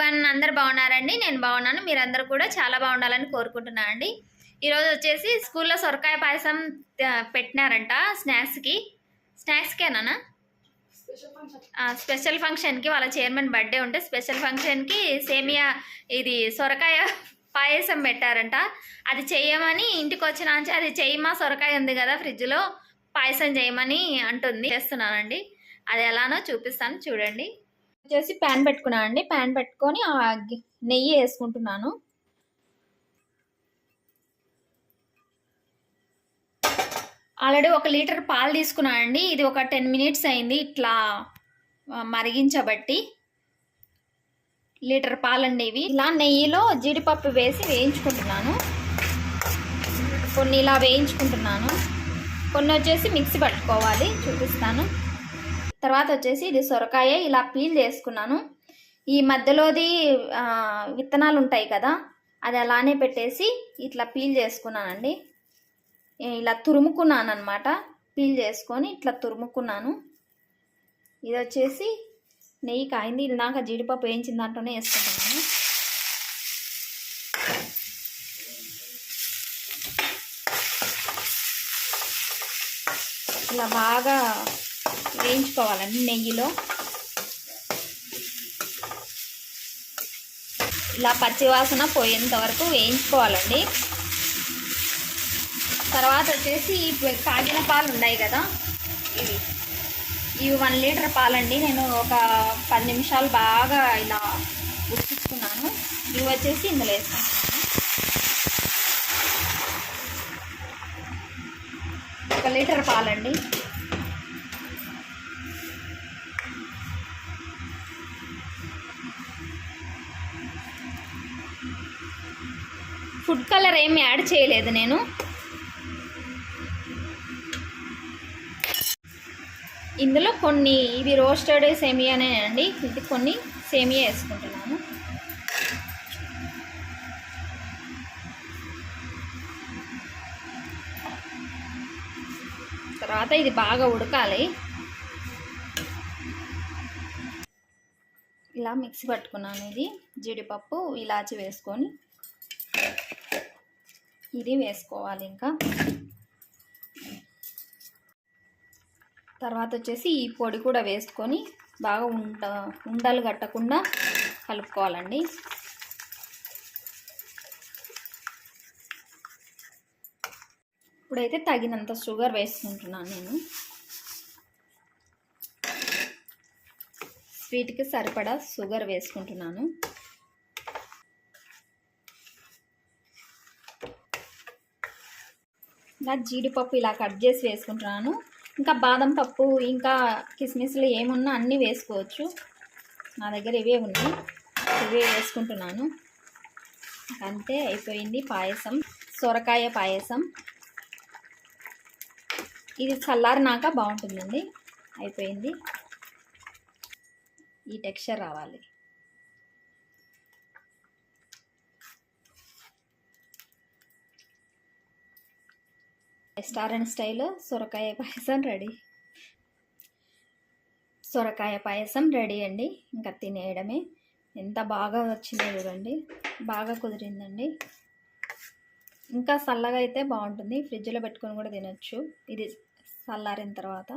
One అందరు బాగున్నారండి? నేను బాగున్నాను. మీరందరూ కూడా చాలా బాగుండాలని కోరుకుంటున్నాను అండి ఈరోజు వచ్చేసి స్కూల్లో సొరకాయ పాయసం పెట్టినారంట స్నాక్స్కి. స్నాక్స్కేనా స్పెషల్ ఫంక్షన్కి వాళ్ళ చైర్మన్ బర్త్డే ఉంటే స్పెషల్ ఫంక్షన్కి సేమియా ఇది సొరకాయ పాయసం పెట్టారంట. అది చేయమని ఇంటికి వచ్చిన అది చేయమా సొరకాయ ఉంది కదా ఫ్రిడ్జ్లో పాయసం చేయమని అంటుంది. చేస్తున్నానండి. అది ఎలానో చూపిస్తాను చూడండి. వచ్చేసి ప్యాన్ పెట్టుకున్నాను అండి. ప్యాన్ పెట్టుకొని నెయ్యి వేసుకుంటున్నాను. ఆల్రెడీ ఒక లీటర్ పాలు తీసుకున్నాను అండి. ఇది ఒక టెన్ మినిట్స్ అయింది ఇట్లా మరిగించబట్టి. లీటర్ పాలండి ఇవి. ఇలా నెయ్యిలో జీడిపప్పు వేసి వేయించుకుంటున్నాను. కొన్ని ఇలా వేయించుకుంటున్నాను. కొన్ని వచ్చేసి మిక్సీ పట్టుకోవాలి చూపిస్తాను. తర్వాత వచ్చేసి ఇది సొరకాయ ఇలా పీల్ చేసుకున్నాను. ఈ మధ్యలోది విత్తనాలు ఉంటాయి కదా అది అలానే పెట్టేసి ఇట్లా పీల్ చేసుకున్నానండి. ఇలా తురుముకున్నాను అనమాట పీల్ చేసుకొని ఇట్లా తురుముకున్నాను. ఇది వచ్చేసి నెయ్యి కాయింది. ఇది నాకు జీడిపప్పు వేయించిన దాంట్లోనే వేసుకుంటున్నాను. ఇలా బాగా వేయించుకోవాలండి నెయ్యిలో. ఇలా పచ్చివాసన పోయేంత వరకు వేయించుకోవాలండి. తర్వాత వచ్చేసి ఈ కాగిన పాలు ఉన్నాయి కదా ఇవి. ఇవి వన్ లీటర్ పాలండి. నేను ఒక పది నిమిషాలు బాగా ఇలా ఉడికించుకున్నాను. ఇవి వచ్చేసి ఇందులో వేసుకుంటున్నాను. ఒక లీటర్ పాలండి. ఫుడ్ కలర్ ఏమి యాడ్ చేయలేదు నేను. ఇందులో కొన్ని ఇవి రోస్టెడ్ సేమియానే అండి ఇది కొన్ని సేమియా వేసుకుంటున్నాను. తర్వాత ఇది బాగా ఉడకాలి. ఇలా మిక్సీ పట్టుకున్నాను ఇది. జీడిపప్పు ఇలాచి వేసుకొని. ఇది వేసుకోవాలి ఇంకా. తర్వాత వచ్చేసి ఈ పొడి కూడా వేసుకొని బాగా ఉండ ఉండలు కట్టకుండా కలుపుకోవాలండి. ఇప్పుడైతే తగినంత షుగర్ వేసుకుంటున్నాను నేను. స్వీట్కి సరిపడా షుగర్ వేసుకుంటున్నాను. ఇంకా జీడిపప్పు ఇలా కట్ చేసి వేసుకుంటున్నాను. ఇంకా బాదం పప్పు ఇంకా కిస్మిస్లు ఏమున్నా అన్నీ వేసుకోవచ్చు. నా దగ్గర ఇవే ఉన్నాయి. ఇవే వేసుకుంటున్నాను. అంతే అయిపోయింది పాయసం. సొరకాయ పాయసం. ఇది చల్లారినాక బాగుంటుందండి. అయిపోయింది. ఈ టెక్స్చర్ రావాలి. రెస్టారెంట్ స్టైల్లో సొరకాయ పాయసం రెడీ. సొరకాయ పాయసం రెడీ అండి. ఇంకా తినేయడమే. ఎంత బాగా వచ్చిందో చూడండి. బాగా కుదిరిందండి. ఇంకా చల్లగా అయితే బాగుంటుంది. ఫ్రిడ్జ్లో పెట్టుకొని కూడా తినచ్చు. ఇది చల్లారిన తర్వాత.